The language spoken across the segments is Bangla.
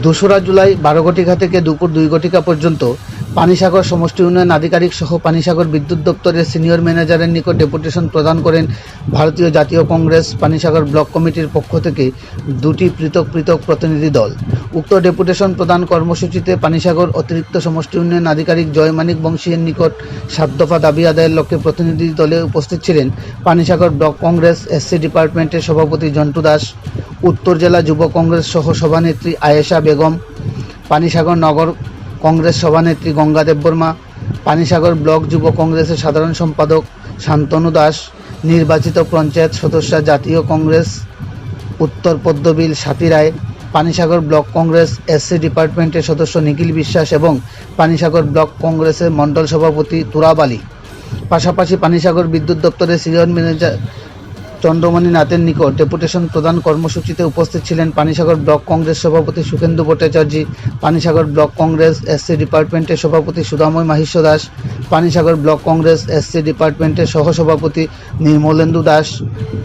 দোসরা জুলাই বারো ঘটিকা থেকে দুপুর দুই ঘটিকা পর্যন্ত পানিসাগর সমষ্টি উন্নয়ন আধিকারিক সহ পানিসাগর বিদ্যুৎ দপ্তরের সিনিয়র ম্যানেজারের নিকট ডেপুটেশন প্রদান করেন ভারতীয় জাতীয় কংগ্রেস পানিসাগর ব্লক কমিটির পক্ষ থেকে দুটি পৃথক পৃথক প্রতিনিধি দল। উক্ত ডেপুটেশন প্রদান কর্মসূচিতে পানিসাগর অতিরিক্ত সমষ্টি উন্নয়ন আধিকারিক জয়মানিক বংশীর নিকট সাত দফা দাবি আদায়ের লক্ষ্যে প্রতিনিধি দলে উপস্থিত ছিলেন পানিসাগর ব্লক কংগ্রেস এসসি ডিপার্টমেন্টের সভাপতি জন্টু দাস, উত্তর জেলা যুব কংগ্রেস সহ সভানেত্রী আয়েশা বেগম, পানিসাগর নগর কংগ্রেস সভানেত্রী গঙ্গা দেববর্মা পানিসাগর ব্লক যুব কংগ্রেসের সাধারণ সম্পাদক শান্তনু দাস, নির্বাচিত পঞ্চায়েত সদস্য জাতীয় কংগ্রেস উত্তর পদ্মবিল সাথী রায়, পানিসাগর ব্লক কংগ্রেস এসসি ডিপার্টমেন্টের সদস্য নিখিল বিশ্বাস এবং পানিসাগর ব্লক কংগ্রেসের মণ্ডল সভাপতি তুরাব আলী। পাশাপাশি পানিসাগর বিদ্যুৎ দপ্তরের সিনিয়র ম্যানেজার চন্দ্রমণি নাথের নিকট ডেপুটেশন প্রদান কর্মসূচিতে উপস্থিত ছিলেন পানিসাগর ব্লক কংগ্রেস সভাপতি সুখেন্দু ভট্টাচার্য, পানিসাগর ব্লক কংগ্রেস এসসি ডিপার্টমেন্টের সভাপতি সুদাময় মাহিষ্য দাস, পানিসাগর ব্লক কংগ্রেস এসসি ডিপার্টমেন্টের সহসভাপতি নির্মলেন্দু দাস,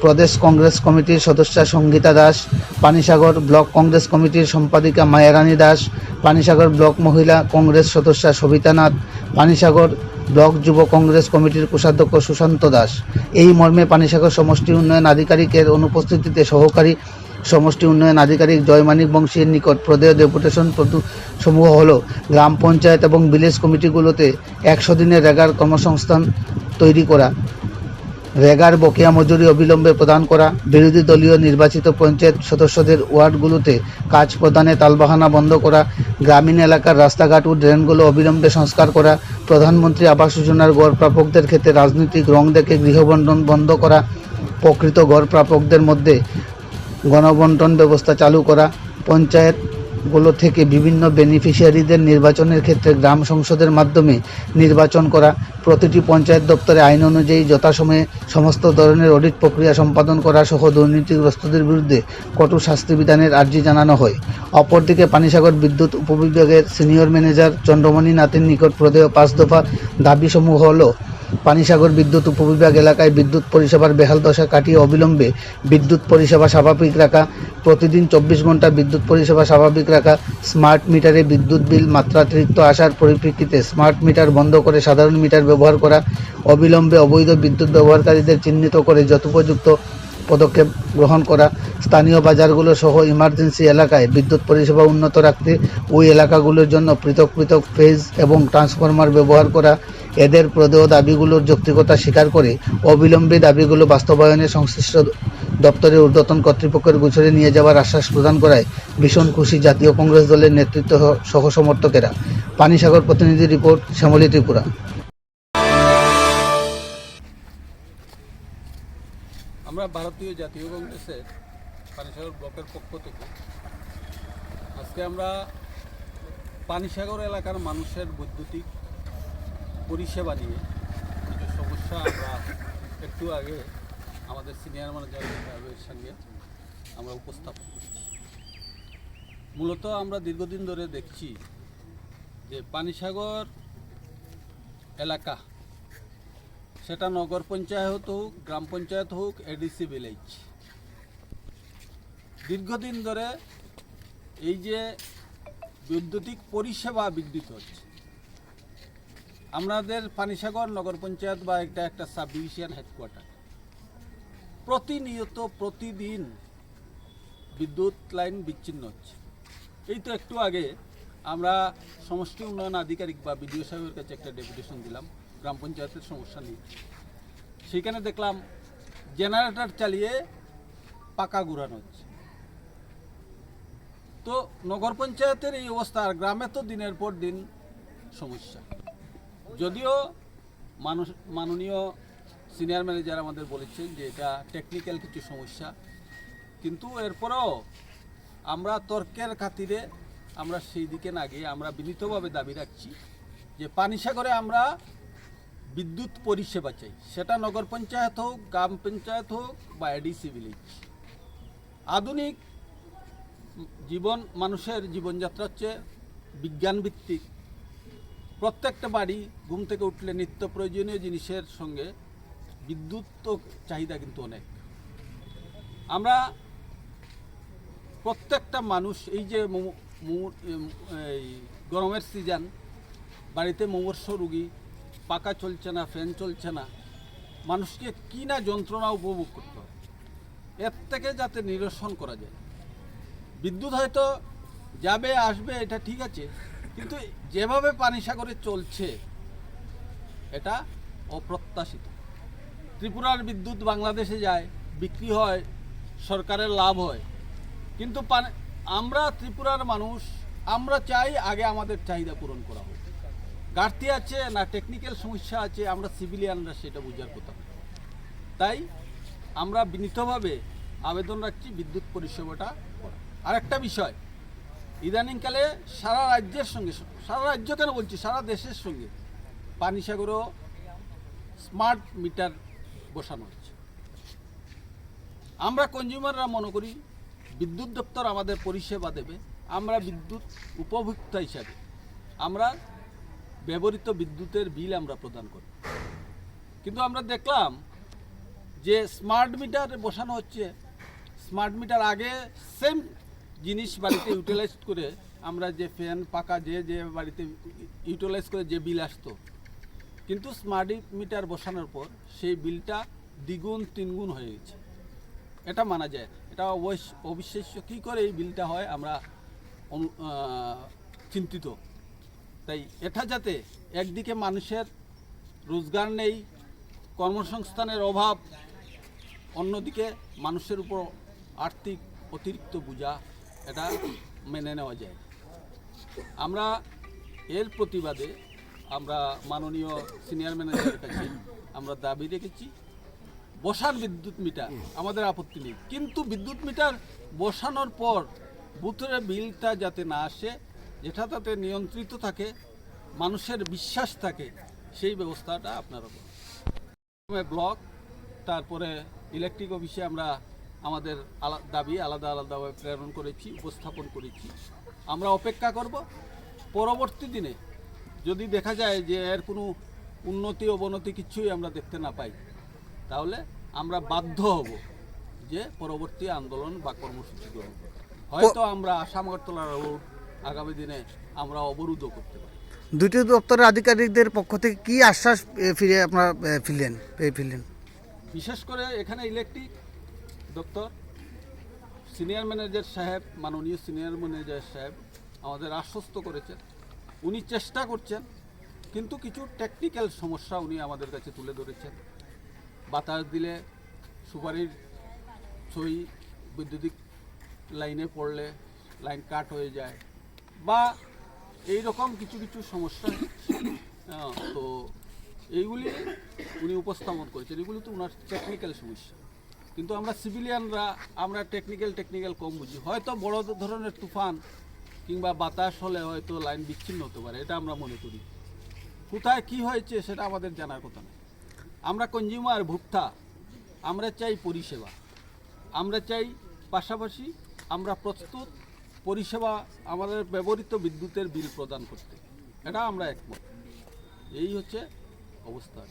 প্রদেশ কংগ্রেস কমিটির সদস্যা সঙ্গীতা দাস, পানিসাগর ব্লক কংগ্রেস কমিটির সম্পাদিকা মায়ারানী দাস, পানিসাগর ব্লক মহিলা কংগ্রেস সদস্যা সবিতা নাথ, পানিসাগর ব্লক যুব কংগ্রেস কমিটির কোষাধ্যক্ষ সুশান্ত দাস। এই মর্মে পানিসাগর সমষ্টি উন্নয়ন আধিকারিকের অনুপস্থিতিতে সহকারী সমষ্টি উন্নয়ন আধিকারিক জয়মানিক বংশীর নিকট প্রদেয় ডেপুটেশন সমূহ হল গ্রাম পঞ্চায়েত এবং ভিলেজ কমিটিগুলোতে একশো দিনের রেগার কর্মসংস্থান তৈরি করা। রেগার বকেয়া মজুরি অবিলম্বে প্রদান করা, বিরোধী দলীয় নির্বাচিত পঞ্চায়েত সদস্যদের ওয়ার্ডগুলোতে কাজ প্রদানে তালবাহানা বন্ধ করা, গ্রামীণ এলাকার রাস্তাঘাট ও ড্রেনগুলো অবিলম্বে সংস্কার করা, প্রধানমন্ত্রী আবাস যোজনার গড় প্রাপকদের ক্ষেত্রে রাজনৈতিক রং দেখে গৃহবন্ধন বন্ধ করা, প্রকৃত গড় প্রাপকদের মধ্যে গণবন্টন ব্যবস্থা চালু করা পঞ্চায়েতগুলো থেকে বিভিন্ন বেনিফিশিয়ারিদের নির্বাচনের ক্ষেত্রে গ্রাম সংসদের মাধ্যমে নির্বাচন করা, প্রতিটি পঞ্চায়েত দপ্তরে আইন অনুযায়ী যথাসময়ে সমস্ত ধরনের অডিট প্রক্রিয়া সম্পাদন করা সহ দুর্নীতিগ্রস্তদের বিরুদ্ধে কঠোর শাস্তি বিধানের আর্জি জানানো হয়। অপরদিকে পানিসাগর বিদ্যুৎ উপবিভাগের সিনিয়র ম্যানেজার চন্দ্রমণি নাথের নিকট প্রদেয় পাঁচ দফা দাবিসমূহ হলো পানিসাগর বিদ্যুৎ উপবিভাগ এলাকায় বিদ্যুৎ পরিষেবার বেহাল দশা কাটিয়ে অবিলম্বে বিদ্যুৎ পরিষেবা স্বাভাবিক রাখা, প্রতিদিন চব্বিশ ঘণ্টা বিদ্যুৎ পরিষেবা স্বাভাবিক রাখা, স্মার্ট মিটারে বিদ্যুৎ বিল মাত্রাতিরিক্ত আসার পরিপ্রেক্ষিতে স্মার্ট মিটার বন্ধ করে সাধারণ মিটার ব্যবহার করা, অবিলম্বে অবৈধ বিদ্যুৎ ব্যবহারকারীদের চিহ্নিত করে যথোপযুক্ত পদক্ষেপ গ্রহণ করা, স্থানীয় বাজারগুলো সহ ইমার্জেন্সি এলাকায় বিদ্যুৎ পরিষেবা উন্নত রাখতে ওই এলাকাগুলোর জন্য পৃথক পৃথক ফেজ এবং ট্রান্সফরমার ব্যবহার করা এদের প্রদেয় দাবিগুলোর যৌক্তিকতা স্বীকার করে অবিলম্বে দাবিগুলো বাস্তবায়নে সংশ্লিষ্ট দপ্তরের ঊর্ধ্বতন কর্তৃপক্ষের গুছরে নিয়ে যাওয়ার আশ্বাস প্রদান করায় ভীষণ খুশি জাতীয় কংগ্রেস দলের নেতৃত্ব সহ সমর্থকেরা পানিসাগর প্রতিনিধি রিপোর্ট, শ্যামলী ত্রিপুরা। আমরা ভারতীয় জাতীয় কংগ্রেসের পানিসাগর ব্লকের পক্ষ থেকে আজকে আমরা পানিসাগর এলাকার মানুষের বৈদ্যুতিক পরিষেবা নিয়ে। কিছু সমস্যা আমরা একটু আগে আমাদের সিনিয়র ম্যানেজার সঙ্গে আমরা উপস্থাপন করছি। মূলত আমরা দীর্ঘদিন ধরে দেখছি যে পানিসাগর এলাকা, সেটা নগর পঞ্চায়েত হোক, গ্রাম পঞ্চায়েত হোক এডিসি ভিলেজ দীর্ঘদিন ধরে এই যে বৈদ্যুতিক পরিষেবা বিঘ্নিত হচ্ছে আমাদের পানিসাগর নগর পঞ্চায়েত বা একটা একটা সাব ডিভিশন হেডকোয়ার্টার প্রতিনিয়ত প্রতিদিন বিদ্যুৎ লাইন বিচ্ছিন্ন হচ্ছে। এই তো একটু আগে আমরা সমষ্টি উন্নয়ন আধিকারিক বা বিডিও সাহেবের কাছে একটা ডেপুটেশন দিলাম, গ্রাম পঞ্চায়েতের সমস্যা নিয়ে। সেখানে দেখলাম জেনারেটর চালিয়ে পাকা ঘুরানো হচ্ছে। তো নগর পঞ্চায়েতের এই অবস্থা আর গ্রামে তো দিনের পর দিন সমস্যা। যদিও মানুষ মাননীয় সিনিয়র ম্যানেজার আমাদের বলেছেন যে এটা টেকনিক্যাল কিছু সমস্যা। কিন্তু এরপরেও আমরা তর্কের খাতিরে আমরা সেই দিকে না গিয়ে আমরা বিনীতভাবে দাবি রাখছি যে পানিসাগরে আমরা বিদ্যুৎ পরিষেবা চাই। সেটা নগর পঞ্চায়েত হোক, গ্রাম পঞ্চায়েত হোক বা এডিসি ভিলেজ আধুনিক জীবন, মানুষের জীবনযাত্রা হচ্ছে বিজ্ঞান ভিত্তিক প্রত্যেকটা বাড়ি ঘুম থেকে উঠলে নিত্য প্রয়োজনীয় জিনিসের সঙ্গে বিদ্যুৎ তো চাহিদা কিন্তু অনেক। আমরা প্রত্যেকটা মানুষ এই যে এই গরমের সিজন বাড়িতে মৌর্ষ রুগী পাকা চলছে না ফ্যান চলছে না, মানুষকে কী না যন্ত্রণা উপভোগ করতে হয়? এর থেকে যাতে নিরসন করা যায়। বিদ্যুৎ হয়তো যাবে, আসবে, এটা ঠিক আছে কিন্তু যেভাবে পানি সাগরে চলছে, এটা অপ্রত্যাশিত। ত্রিপুরার বিদ্যুৎ বাংলাদেশে যায়, বিক্রি হয়, সরকারের লাভ হয়। কিন্তু আমরা ত্রিপুরার মানুষ, আমরা চাই আগে আমাদের চাহিদা পূরণ করা হোক। ঘাটতি আছে না টেকনিক্যাল সমস্যা আছে, আমরা সিভিলিয়ানরা সেটা বোঝার কথা। তাই আমরা বিনীতভাবে আবেদন রাখছি বিদ্যুৎ পরিষেবাটা করা আরেকটা বিষয় ইদানিংকালে সারা রাজ্যের সঙ্গে, সারা রাজ্য কেন বলছি? সারা দেশের সঙ্গে পানিসাগরও স্মার্ট মিটার বসানো হচ্ছে। আমরা কনজিউমাররা মনে করি, বিদ্যুৎ দপ্তর আমাদের পরিষেবা দেবে, আমরা বিদ্যুৎ উপভোক্তা হিসাবে, আমরা ব্যবহৃত বিদ্যুতের বিল আমরা প্রদান করি। কিন্তু আমরা দেখলাম যে স্মার্ট মিটার বসানো হচ্ছে স্মার্ট মিটার আগে সেম জিনিস বাড়িতে ইউটিলাইজ করে আমরা যে ফ্যান পাকা যে যে বাড়িতে ইউটিলাইজ করে যে বিল আসতো। কিন্তু স্মার্ট মিটার বসানোর পর সেই বিলটা দ্বিগুণ, তিনগুণ হয়ে গেছে। এটা মানা যায়। এটা অবিশ্বাস্য কী করে এই বিলটা হয় আমরা চিন্তিত। তাই এটা যাতে একদিকে মানুষের রোজগার নেই, কর্মসংস্থানের অভাব, অন্যদিকে মানুষের উপর আর্থিক অতিরিক্ত বোঝা এটা মেনে নেওয়া যায়। আমরা এর প্রতিবাদে আমরা মাননীয় সিনিয়র ম্যানেজারের কাছে আমরা দাবি রেখেছি, বসার বিদ্যুৎ মিটার আমাদের আপত্তি নেই। কিন্তু বিদ্যুৎ মিটার বসানোর পর বুথের বিলটা যাতে না আসে, যেটা তাতে নিয়ন্ত্রিত থাকে, মানুষের বিশ্বাস থাকে, সেই ব্যবস্থাটা আপনারা করুন। প্রথমে ব্লক, তারপরে ইলেকট্রিক অফিসে আমরা আমাদের দাবি আলাদা আলাদাভাবে প্রেরণ করেছি উপস্থাপন করেছি। আমরা অপেক্ষা করব। পরবর্তী দিনে যদি দেখা যায় যে এর কোনো উন্নতি অবনতি কিছুই আমরা দেখতে না পাই তাহলে আমরা বাধ্য হব যে পরবর্তী আন্দোলন বা কর্মসূচি গ্রহণ। হয়তো আমরা আসাম আগরতলা রোড আগামী দিনে আমরা অবরোধও করতে পারি। দুটি দপ্তরের আধিকারিকদের পক্ষ থেকে কি আশ্বাস ফিরে আপনারা ফিরলেন পেয়ে ফিরলেন? বিশেষ করে এখানে ইলেকট্রিক দপ্তর। সিনিয়র ম্যানেজার সাহেব, মাননীয় সিনিয়র ম্যানেজার সাহেব আমাদের আশ্বস্ত করেছেন। উনি চেষ্টা করছেন, কিন্তু কিছু টেকনিক্যাল সমস্যা উনি আমাদের কাছে তুলে ধরেছেন। বাতাস দিলে সুপারির সই বৈদ্যুতিক লাইনে পড়লে লাইন কাট হয়ে যায় বা এই রকম কিছু কিছু সমস্যা। তো এইগুলি উনি উপস্থাপন করেছেন। এগুলি তো ওনার টেকনিক্যাল সমস্যা। কিন্তু আমরা সিভিলিয়ানরা আমরা টেকনিক্যাল টেকনিক্যাল কম বুঝি। হয়তো বড় ধরনের তুফান কিংবা বাতাস হলে হয়তো লাইন বিচ্ছিন্ন হতে পারে, এটা আমরা মনে করি। কোথায় কি হয়েছে সেটা আমাদের জানার কথা নয়। আমরা কনজিউমার ভোক্তা, আমরা চাই পরিষেবা। আমরা চাই পাশাপাশি আমরা প্রস্তুত পরিষেবা আমাদের ব্যবহৃত বিদ্যুতের বিল প্রদান করতে। এটা আমরা একমত। এই হচ্ছে অবস্থা।